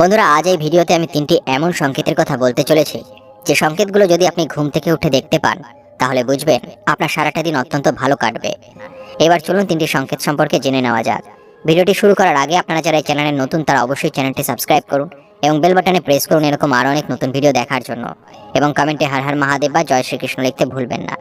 বন্ধুরা, আজ এই ভিডিওতে আমি তিনটি এমন সংকেতের কথা বলতে চলেছি। যে সংকেতগুলো যদি আপনি ঘুম থেকে উঠে দেখতে পান, তাহলে বুঝবেন আপনার সারাটা দিন অত্যন্ত ভালো কাটবে। এবার চলুন তিনটি সংকেত সম্পর্কে জেনে নেওয়া যাক। ভিডিওটি শুরু করার আগে আপনারা যারা এই চ্যানেলে নতুন, তারা অবশ্যই চ্যানেলটি সাবস্ক্রাইব করুন এবং বেল বাটনে প্রেস করুন এরকম আরও অনেক নতুন ভিডিও দেখার জন্য। এবং কমেন্টে হার হার মহাদেব বা জয় শ্রীকৃষ্ণ লিখতে ভুলবেন না।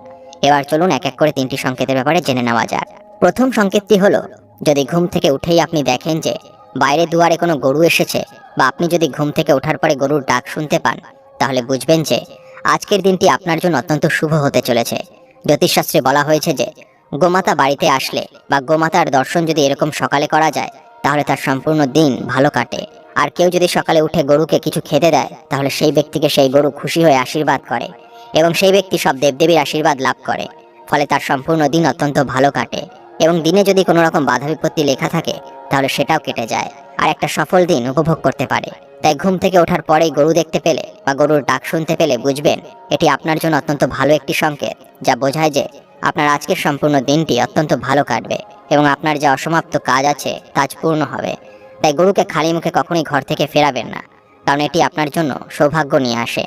এবার চলুন এক এক করে তিনটি সংকেতের ব্যাপারে জেনে নেওয়া যাক। প্রথম সংকেতটি হলো, যদি ঘুম থেকে উঠেই আপনি দেখেন যে বাইরে দুয়ারে কোনো গরু এসেছে বা আপনি যদি ঘুম থেকে ওঠার পরে গরুর ডাক শুনতে পান, তাহলে বুঝবেন যে আজকের দিনটি আপনার জন্য অত্যন্ত শুভ হতে চলেছে। জ্যোতিষশাস্ত্রে বলা হয়েছে যে, গোমাতা বাড়িতে আসলে বা গোমাতার দর্শন যদি এরকম সকালে করা যায়, তাহলে তার সম্পূর্ণ দিন ভালো কাটে। আর কেউ যদি সকালে উঠে গরুকে কিছু খেতে দেয়, তাহলে সেই ব্যক্তিকে সেই গরু খুশি হয়ে আশীর্বাদ করে এবং সেই ব্যক্তি সব দেবদেবীর আশীর্বাদ লাভ করে। ফলে তার সম্পূর্ণ দিন অত্যন্ত ভালো কাটে এবং দিনে যদি কোনো রকম বাধা বিপত্তি লেখা থাকে তাহলে সেটাও কেটে যায়। আর একটা সফল দিন উপভোগ করতে পারে। তাই ঘুম থেকে ওঠার পরেই গরু দেখতে পেলে বা গরুর ডাক শুনতে পেলে বুঝবেন, এটি আপনার জন্য অত্যন্ত ভালো একটি সংকেত, যা বোঝায় যে আপনার আজকের সম্পূর্ণ দিনটি অত্যন্ত ভালো কাটবে এবং আপনার যে অসমাপ্ত কাজ আছে কাজ পূর্ণ হবে। তাই গরুকে খালি মুখে কখনোই ঘর থেকে ফেরাবেন না, কারণ এটি আপনার জন্য সৌভাগ্য নিয়ে আসে।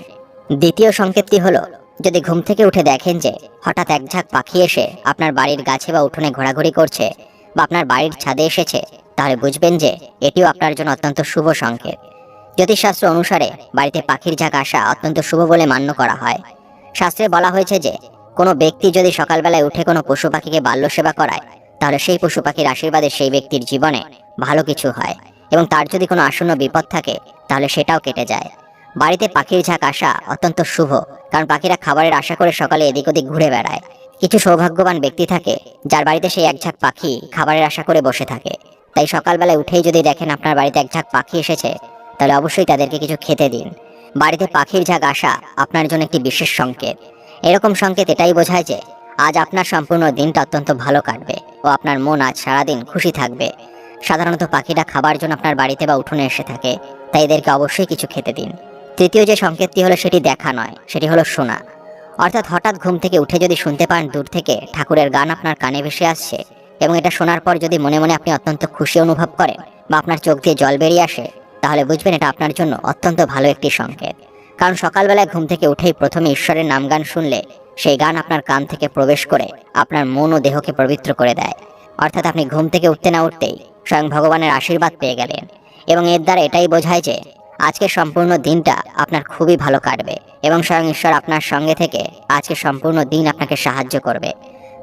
দ্বিতীয় সংকেতটি হলো, যদি ঘুম থেকে উঠে দেখেন যে হঠাৎ এক ঝাঁক পাখি এসে আপনার বাড়ির গাছে বা উঠোনে ঘোরাঘুরি করছে বা আপনার বাড়ির ছাদে এসেছে তাহলে বুঝবেন যে এটিও আপনার জন্য অত্যন্ত শুভ সংকেত। জ্যোতিষশাস্ত্র অনুসারে বাড়িতে পাখির ঝাঁক আসা অত্যন্ত শুভ বলে মান্য করা হয়। শাস্ত্রে বলা হয়েছে যে, কোনো ব্যক্তি যদি সকালবেলায় উঠে কোনো পশু পাখিকে বাল্য সেবা করায়, তাহলে সেই পশু পাখির আশীর্বাদে সেই ব্যক্তির জীবনে ভালো কিছু হয় এবং তার যদি কোনো আসন্ন বিপদ থাকে, তাহলে সেটাও কেটে যায়। বাড়িতে পাখির ঝাঁক আসা অত্যন্ত শুভ, কারণ পাখিরা খাবারের আশা করে সকালে এদিক ওদিক ঘুরে বেড়ায়। কিছু সৌভাগ্যবান ব্যক্তি থাকে, যার বাড়িতে সেই এক ঝাঁক পাখি খাবারের আশা করে বসে থাকে। তাই সকালবেলায় উঠেই যদি দেখেন আপনার বাড়িতে এক ঝাঁক পাখি এসেছে, তাহলে অবশ্যই তাদেরকে কিছু খেতে দিন। বাড়িতে পাখির ঝাঁক আসা আপনার জন্য একটি বিশেষ সংকেত। এরকম সংকেত এটাই বোঝায় যে, আজ আপনার সম্পূর্ণ দিনটা অত্যন্ত ভালো কাটবে ও আপনার মন আজ সারাদিন খুশি থাকবে। সাধারণত পাখিরা খাবার জন্য আপনার বাড়িতে বা উঠোনে এসে থাকে, তাই এদেরকে অবশ্যই কিছু খেতে দিন। তৃতীয় যে সংকেতটি হলো সেটি দেখা নয়, সেটি হলো শোনা। অর্থাৎ হঠাৎ ঘুম থেকে উঠে যদি শুনতে পান দূর থেকে ঠাকুরের গান আপনার কানে ভেসে আসছে এবং এটা শোনার পর যদি মনে মনে আপনি অত্যন্ত খুশি অনুভব করেন বা আপনার চোখ দিয়ে জল বেরিয়ে আসে, তাহলে বুঝবেন এটা আপনার জন্য অত্যন্ত ভালো একটি সংকেত। কারণ সকালবেলায় ঘুম থেকে উঠেই প্রথমে ঈশ্বরের নাম গান শুনলে সেই গান আপনার কান থেকে প্রবেশ করে আপনার মন ও দেহকে পবিত্র করে দেয়। অর্থাৎ আপনি ঘুম থেকে উঠতে না উঠতেই স্বয়ং ভগবানের আশীর্বাদ পেয়ে গেলেন। এবং এর দ্বারা এটাই বোঝায় যে আজকের সম্পূর্ণ দিনটা আপনার খুবই ভালো কাটবে এবং স্বয়ং ঈশ্বর আপনার সঙ্গে থেকে আজকে সম্পূর্ণ দিন আপনাকে সাহায্য করবে।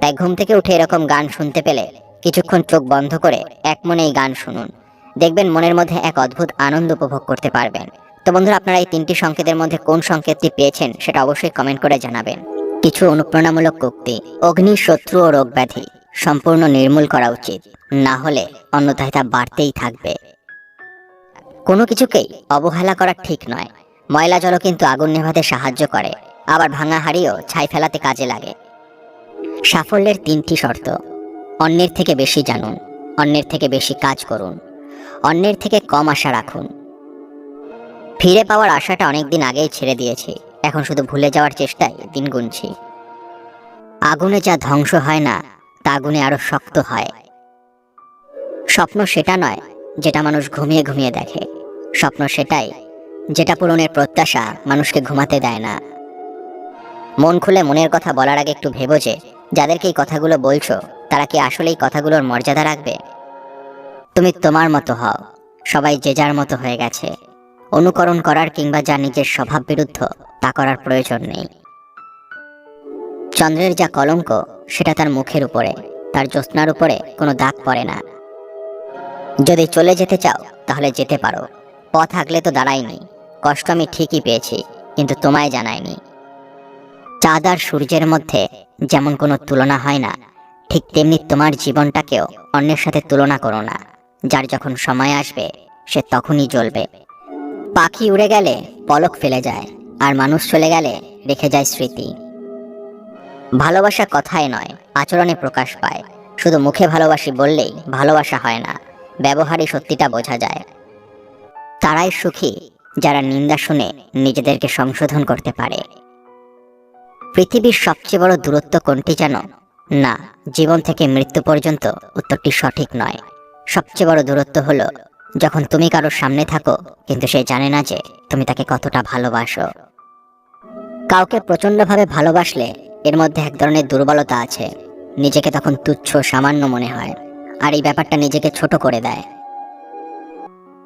তাই ঘুম থেকে উঠে এরকম গান শুনতে পেলে কিছুক্ষণ চোখ বন্ধ করে এক মনে এই গান শুনুন। দেখবেন মনের মধ্যে এক অদ্ভুত আনন্দ উপভোগ করতে পারবেন। তো বন্ধুরা, আপনারা এই তিনটি সংকেতের মধ্যে কোন সংকেতটি পেয়েছেন সেটা অবশ্যই কমেন্ট করে জানাবেন। কিছু অনুপ্রেরণামূলক উক্তি। অগ্নি, শত্রু ও রোগ ব্যাধি সম্পূর্ণ নির্মূল করা উচিত। না হলে অন্যথায় তা বাড়তেই থাকবে। কোনো কিছুকেই অবহেলা করা ঠিক নয়। ময়লা জলও কিন্তু আগুন নেভাতে সাহায্য করে। আবার ভাঙা হাড়িও ছাই ফেলাতে কাজে লাগে। সাফল্যের তিনটি শর্ত। অন্যের থেকে বেশি জানুন, অন্যের থেকে বেশি কাজ করুন, অন্যের থেকে কম আশা রাখুন। ফিরে পাওয়ার আশাটা অনেকদিন আগেই ছেড়ে দিয়েছি, এখন শুধু ভুলে যাওয়ার চেষ্টায় দিন গুনছি। আগুনে যা ধ্বংস হয় না, তা আগুনে আরও শক্ত হয়। স্বপ্ন সেটা নয়, যেটা মানুষ ঘুমিয়ে ঘুমিয়ে দেখে। স্বপ্ন সেটাই, যেটা পূরণের প্রত্যাশা মানুষকে ঘুমাতে দেয় না। মন খুলে মনের কথা বলার আগে একটু ভেবো যে যাদেরকে এই কথাগুলো বলছো, তারা কি আসলে এই কথাগুলোর মর্যাদা রাখবে? তুমি তোমার মতো হও, সবাই যে যার মতো হয়ে গেছে। অনুকরণ করার কিংবা যা নিজের স্বভাব বিরুদ্ধ, তা করার প্রয়োজন নেই। চন্দ্রের যা কলঙ্ক, সেটা তার মুখের উপরে, তার জ্যোৎস্নার উপরে কোনো দাগ পড়ে না। যদি চলে যেতে চাও, তাহলে যেতে পারো। পথ আগলে তো দাঁড়াইনি। কষ্ট আমি ঠিকই পেয়েছি, কিন্তু তোমায় জানাইনি। চাঁদ আর সূর্যের মধ্যে যেমন কোনো তুলনা হয় না, ঠিক তেমনি তোমার জীবনটাকেও অন্যের সাথে তুলনা করো না। যার যখন সময় আসবে, সে তখনই জ্বলবে। পাখি উড়ে গেলে পলক ফেলে যায়, আর মানুষ চলে গেলে রেখে যায় স্মৃতি। ভালোবাসা কথায় নয়, আচরণে প্রকাশ পায়। শুধু মুখে ভালোবাসি বললেই ভালোবাসা হয় না ব্যবহারই সত্যিটা বোঝা যায়। তারাই সুখী যারা নিন্দা শুনে নিজেদেরকে সংশোধন করতে পারে। পৃথিবীর সবচেয়ে বড় দূরত্ব কোনটি জানো? না, জীবন থেকে মৃত্যু পর্যন্ত উত্তরটি সঠিক নয়। সবচেয়ে বড় দূরত্ব হলো যখন তুমি কারোর সামনে থাকো, কিন্তু সে জানে না যে তুমি তাকে কতটা ভালোবাসো। কাউকে প্রচণ্ডভাবে ভালোবাসলে এর মধ্যে এক ধরনের দুর্বলতা আছে। নিজেকে তখন তুচ্ছ, সামান্য মনে হয়, আর এই ব্যাপারটা নিজেকে ছোট করে দেয়।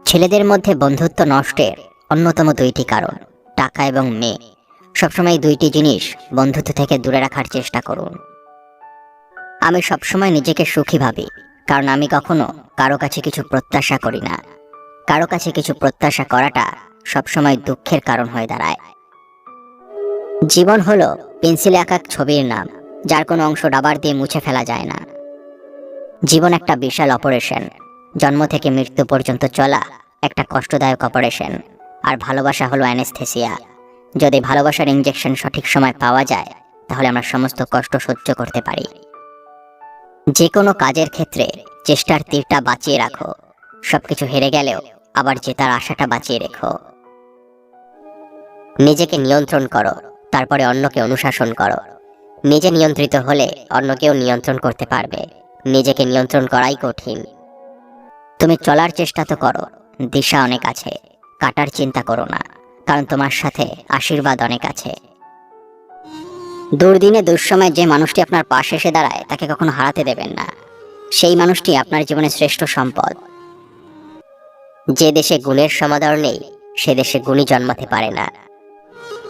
ছেলেদের মধ্যে বন্ধুত্ব নষ্টের অন্যতম দুইটি কারণ, টাকা এবং মেয়ে। সবসময় দুইটি জিনিস বন্ধুত্ব থেকে দূরে রাখার চেষ্টা করুন। আমি সবসময় নিজেকে সুখী ভাবি, কারণ আমি কখনো কারও কাছে কিছু প্রত্যাশা করি না। কারও কাছে কিছু প্রত্যাশা করাটা সবসময় দুঃখের কারণ হয়ে দাঁড়ায়। জীবন হলো পেন্সিলে আঁকা ছবির নাম, যার কোনো অংশ ডাবার দিয়ে মুছে ফেলা যায় না। জীবন একটা বিশাল অপারেশন, জন্ম থেকে মৃত্যু পর্যন্ত চলা একটা কষ্টদায়ক অপারেশন, আর ভালোবাসা হলো অ্যানেস্থেসিয়া। যদি ভালোবাসার ইঞ্জেকশন সঠিক সময় পাওয়া যায়, তাহলে আমরা সমস্ত কষ্ট সহ্য করতে পারি। যে কোনো কাজের ক্ষেত্রে চেষ্টার তীরটা বাঁচিয়ে রাখো। সবকিছু হেরে গেলেও আবার জেতার আশাটা বাঁচিয়ে রেখো। নিজেকে নিয়ন্ত্রণ করো, তারপরে অন্যকে অনুশাসন করো। নিজে নিয়ন্ত্রিত হলে অন্যকেও নিয়ন্ত্রণ করতে পারবে। নিজেকে নিয়ন্ত্রণ করাই কঠিন। তুমি চলার চেষ্টা তো করো, দিশা অনেক আছে, কাটার চিন্তা করো না। কারণ তোমার সাথে আশীর্বাদ অনেক আছে। দুর্দিনে দুঃসময় যে মানুষটি আপনার পাশে এসে দাঁড়ায়, তাকে কখনো হারাতে দেবেন না। সেই মানুষটি আপনার জীবনে শ্রেষ্ঠ সম্পদ। যে দেশে গুণের সমাদর নেই, সে দেশে গুণী জন্মাতে পারে না।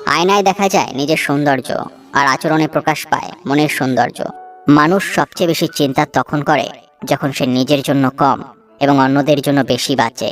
আয়নায় দেখা যায় নিজের সৌন্দর্য, আর আচরণে প্রকাশ পায় মনের সৌন্দর্য। মানুষ সবচেয়ে বেশি চিন্তা তখন করে যখন সে নিজের জন্য কম এবং অন্যদের জন্য বেশি বাঁচে।